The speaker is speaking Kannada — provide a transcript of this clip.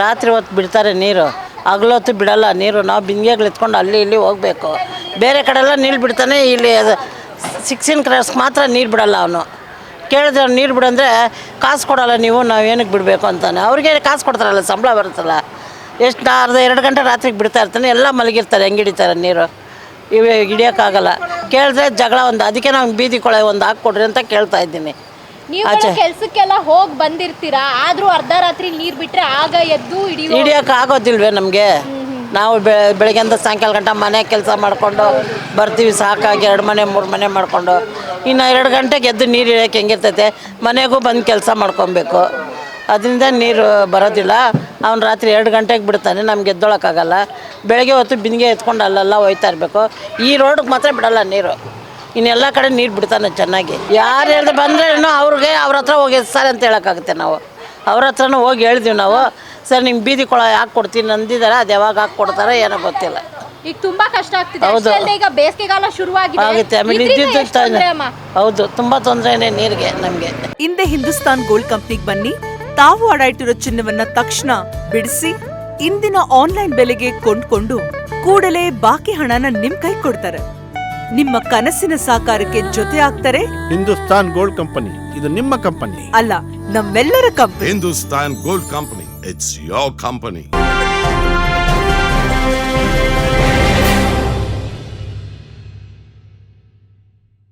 ರಾತ್ರಿ ಹೊತ್ತು ಬಿಡ್ತಾರೆ ನೀರು. ಹಗಲೊತ್ತು ಬಿಡಲ್ಲ ನೀರು. ನಾವು ಬಿಂದಿಗೆಗಳು ಎತ್ಕೊಂಡು ಅಲ್ಲಿ ಇಲ್ಲಿ ಹೋಗಬೇಕು. ಬೇರೆ ಕಡೆ ಎಲ್ಲ ನೀರು ಬಿಡ್ತಾನೆ ಇಲ್ಲಿ ಸಿಕ್ಸಿನ್ ಕ್ರಾಸ್ಗೆ ಮಾತ್ರ ನೀರು ಬಿಡಲ್ಲ ಅವನು. ಕೇಳಿದ್ರೆ ನೀರು ಬಿಡಂದ್ರೆ ಕಾಸು ಕೊಡಲ್ಲ ನೀವು, ನಾವು ಏನಕ್ಕೆ ಬಿಡಬೇಕು ಅಂತಾನೆ. ಅವ್ರಿಗೆ ಕಾಸು ಕೊಡ್ತಾರಲ್ಲ, ಸಂಬಳ ಬರುತ್ತಲ್ಲ. ಎಷ್ಟು ಅರ್ಧ ಎರಡು ಗಂಟೆ ರಾತ್ರಿಗೆ ಬಿಡ್ತಾ ಇರ್ತಾನೆ, ಎಲ್ಲ ಮಲಗಿರ್ತಾರೆ, ಹೆಂಗೆ ಹಿಡಿತಾರೆ ನೀರು. ಇವೆ ಹಿಡಿಯೋಕ್ಕಾಗಲ್ಲ. ಕೇಳಿದ್ರೆ ಜಗಳ ಒಂದು, ಅದಕ್ಕೆ ನಾವು ಬೀದಿ ಕೊಳೆ ಒಂದು ಹಾಕ್ಕೊಡ್ರಿ ಅಂತ ಕೇಳ್ತಾ ಇದ್ದೀನಿ. ನೀವು ಆಚೆ. ಕೆಲ್ಸಕ್ಕೆಲ್ಲ ಹೋಗ್ ಬಂದಿರ್ತೀರಾ? ಆದ್ರೂ ಅರ್ಧ ರಾತ್ರಿ ನೀರ್ ಬಿಟ್ರೆ ಆಗ ಎದ್ದು ಹಿಡಿಯೋ ಹಿಡಿಯೋಕೆ ಆಗೋದಿಲ್ವೇ ನಮಗೆ? ನಾವು ಬೆ ಬೆಳಗ್ಗೆಯಿಂದ ಸಾಯಂಕಾಲ ಗಂಟ ಮನೆ ಕೆಲಸ ಮಾಡಿಕೊಂಡು ಬರ್ತೀವಿ ಸಾಕಾಗಿ ಎರಡು ಮನೆ ಮೂರು ಮನೆ ಮಾಡಿಕೊಂಡು. ಇನ್ನು ಎರಡು ಗಂಟೆಗೆ ಎದ್ದು ನೀರು ಇಳಿಯೋಕೆ ಹೆಂಗಿರ್ತೈತೆ? ಮನೆಗೂ ಬಂದು ಕೆಲಸ ಮಾಡ್ಕೊಬೇಕು. ಅದರಿಂದ ನೀರು ಬರೋದಿಲ್ಲ. ಅವ್ನು ರಾತ್ರಿ ಎರಡು ಗಂಟೆಗೆ ಬಿಡ್ತಾನೆ ನಮ್ಗೆ ಎದ್ದೊಳಕ್ಕಾಗಲ್ಲ. ಬೆಳಗ್ಗೆ ಹೊತ್ತು ಬಿಂದಿಗೆ ಎತ್ಕೊಂಡು ಅಲ್ಲೆಲ್ಲ ಹೋಯ್ತಾ ಇರಬೇಕು. ಈ ರೋಡಿಗೆ ಮಾತ್ರ ಬಿಡಲ್ಲ ನೀರು. ಇನ್ನೆಲ್ಲ ಕಡೆ ನೀರು ಬಿಡ್ತಾನೆ ಚೆನ್ನಾಗಿ. ಯಾರು ಹೇಳ್ದೆ ಬಂದ್ರೇನು ಅವ್ರಿಗೆ ಅವ್ರ ಹತ್ರ ಹೋಗಿ ಸರ್ ಅಂತ ಹೇಳೋಕ್ಕಾಗುತ್ತೆ ನಾವು. ಅವ್ರ ಹತ್ರನೂ ಹೋಗಿ ಹೇಳಿದ್ವಿ ನಾವು. ಸರ್ ನಿಮ್ಗೆ ಬೀದಿ ಕೊಳ ಯಾಕೆ ಕೊಡ್ತೀನಿ ಅಂದಿದ್ದಾರೆ ಅದು ಯಾವಾಗ ಹಾಕಿ ಕೊಡ್ತಾರೆ ಏನೋ ಗೊತ್ತಿಲ್ಲ. ಈಗ ತುಂಬಾ ಕಷ್ಟ ಆಗ್ತಿದೆ. ಹೌದು. ಅಷ್ಟೇ ಅಲ್ದೆ ಈಗ ಬೇಸಿಗೆಗಾಲ ಶುರುವಾಗಿದೆ. ಆಗುತ್ತೆ. ಆಮೇಲೆ ಇದ್ರಿಂದ ಇದ್ದಿದ್ದು ಎಷ್ಟ್ ತೊಂದ್ರೆ ಅಮ್ಮ? ಹೌದು. ತುಂಬ ತೊಂದರೆನೇ ನೀರಿಗೆ ನಮಗೆ. ಹಿಂದೆ ಹಿಂದೂಸ್ತಾನ್ ಗೋಲ್ಡ್ ಕಂಪ್ನಿಗೆ ಬನ್ನಿ. ತಾವು ಅಡ ಇಟ್ಟಿರೋ ಚಿನ್ನವನ್ನ ತಕ್ಷಣ ಬಿಡಿಸಿ ಇಂದಿನ ಆನ್ಲೈನ್ ಬೆಲೆಗೆ ಕೊಂಡ್ಕೊಂಡು ಕೂಡಲೇ ಬಾಕಿ ಹಣನ ನಿಮ್ ಕೈ ಕೊಡ್ತಾರೆ. ನಿಮ್ಮ ಕನಸಿನ ಸಾಕಾರಕ್ಕೆ ಜೊತೆ ಆಗ್ತಾರೆ? Hindustan gold company. ಇದು ನಿಮ್ಮ ಕಂಪನಿ. ಅಲ್ಲ ನಮ್ಮೆಲ್ಲರ company. Hindustan gold company. It's your company.